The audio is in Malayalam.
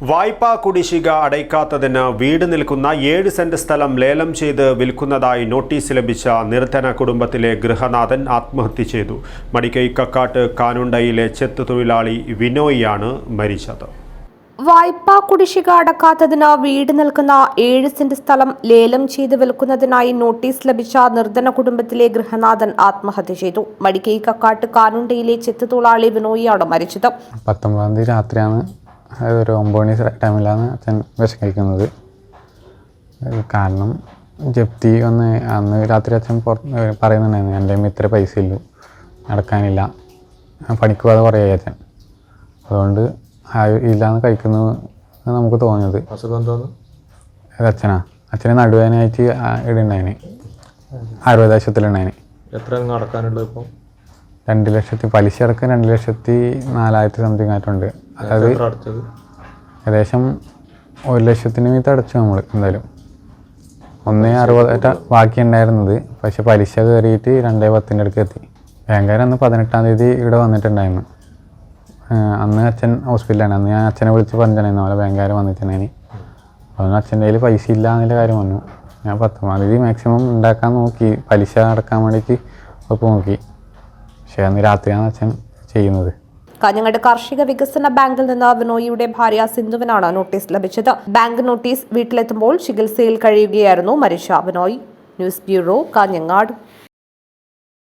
വായ്പാ കുടിശ്ശിക അടയ്ക്കാത്തതിന് വീട് നിൽക്കുന്ന ഏഴ് സെന്റ് സ്ഥലം ലേലം ചെയ്ത് വിൽക്കുന്നതായി നോട്ടീസ് ലഭിച്ച നിർധന കുടുംബത്തിലെ ഗൃഹനാഥൻ ആത്മഹത്യ ചെയ്തു. മടിക്കൈ കക്കാട്ട് കാനുണ്ടയിലെ ചെത്ത് തൊഴിലാളി വിനോയിയാണ് മരിച്ചത്. വായ്പാ കുടിശ്ശിക അടക്കാത്തതിന് വീട് നിൽക്കുന്ന ഏഴ് സെന്റ് സ്ഥലം ലേലം ചെയ്ത് വിൽക്കുന്നതിനായി നോട്ടീസ് ലഭിച്ച നിർധന കുടുംബത്തിലെ ഗൃഹനാഥൻ ആത്മഹത്യ ചെയ്തു. മടിക്കൈ കക്കാട്ട് കാനുണ്ടയിലെ ചെത്തുതൊഴിലാളി വിനോയിയാണ് മരിച്ചത്. പത്തൊമ്പതാം തീയതി രാത്രിയാണ് അതായത് ഒരു ഒമ്പത് മണി ടൈമിലാണ് അച്ഛൻ വിഷം കഴിക്കുന്നത് കാരണം ജപ്തി ഒന്ന് അന്ന് രാത്രി അച്ഛൻ പുറത്ത് പറയുന്നുണ്ടായിരുന്നു എന്റെ ഇത്ര പൈസ ഇല്ലു നടക്കാനില്ല. പണിക്ക് പോകാതെ കുറേ അച്ഛൻ. അതുകൊണ്ട് ആ ഇല്ലാന്ന് കഴിക്കുന്നു നമുക്ക് തോന്നിയത്. അസുഖം തോന്നുന്നു അച്ഛനാ? അച്ഛനെ നടുവേദനയായിട്ട് ഇടുണ്ടായിന് ആയുർവേദാശുപത്രിയിലുണ്ടായിന് എത്ര നടക്കാനുള്ളത് ഇപ്പം? രണ്ട് ലക്ഷത്തി പലിശ അടക്കം രണ്ട് ലക്ഷത്തി നാലായിരത്തി സംതിങ് ആയിട്ടുണ്ട്. അതായത് ഏകദേശം ഒരു ലക്ഷത്തിന് മീത്ത് അടച്ചു നമ്മൾ എന്തായാലും. ഒന്നേ അറുപതായിട്ട് ബാക്കി ഉണ്ടായിരുന്നത്. പക്ഷെ പലിശ കയറിയിട്ട് രണ്ടേ പത്തിന്റെ അടുക്ക് എത്തി. ബാങ്കുകാർ അന്ന് പതിനെട്ടാം തീയതി ഇവിടെ വന്നിട്ടുണ്ടായിരുന്നു. അന്ന് അച്ഛൻ ഹോസ്പിറ്റലാണ് അന്ന് ഞാൻ അച്ഛനെ വിളിച്ച് പറഞ്ഞിട്ടുണ്ടായിരുന്നു. അവളെ ബാങ്കുകാർ വന്നിട്ടുണ്ടായിരുന്നു അതൊന്നും അച്ഛന്റെ കയ്യിൽ പൈസ ഇല്ല എന്നുള്ള കാര്യം വന്നു ഞാൻ പത്തൊമ്പതാം തീയതി മാക്സിമം ഉണ്ടാക്കാൻ നോക്കി. പലിശ അടക്കാൻ വേണ്ടിയിട്ട് ഒപ്പ് നോക്കി. പക്ഷേ അന്ന് രാത്രിയാണ് അച്ഛൻ ചെയ്യുന്നത്. കാഞ്ഞങ്ങാട് കാർഷിക വികസന ബാങ്കിൽ നിന്ന് വിനോയിയുടെ ഭാര്യ സിന്ധുവിനാണ് നോട്ടീസ് ലഭിച്ചത്. ബാങ്ക് നോട്ടീസ് വീട്ടിലെത്തുമ്പോൾ ചികിത്സയിൽ കഴിയുകയായിരുന്നു മരിച്ച വിനോയ് ന്യൂസ് ബ്യൂറോ കാഞ്ഞങ്ങാട്.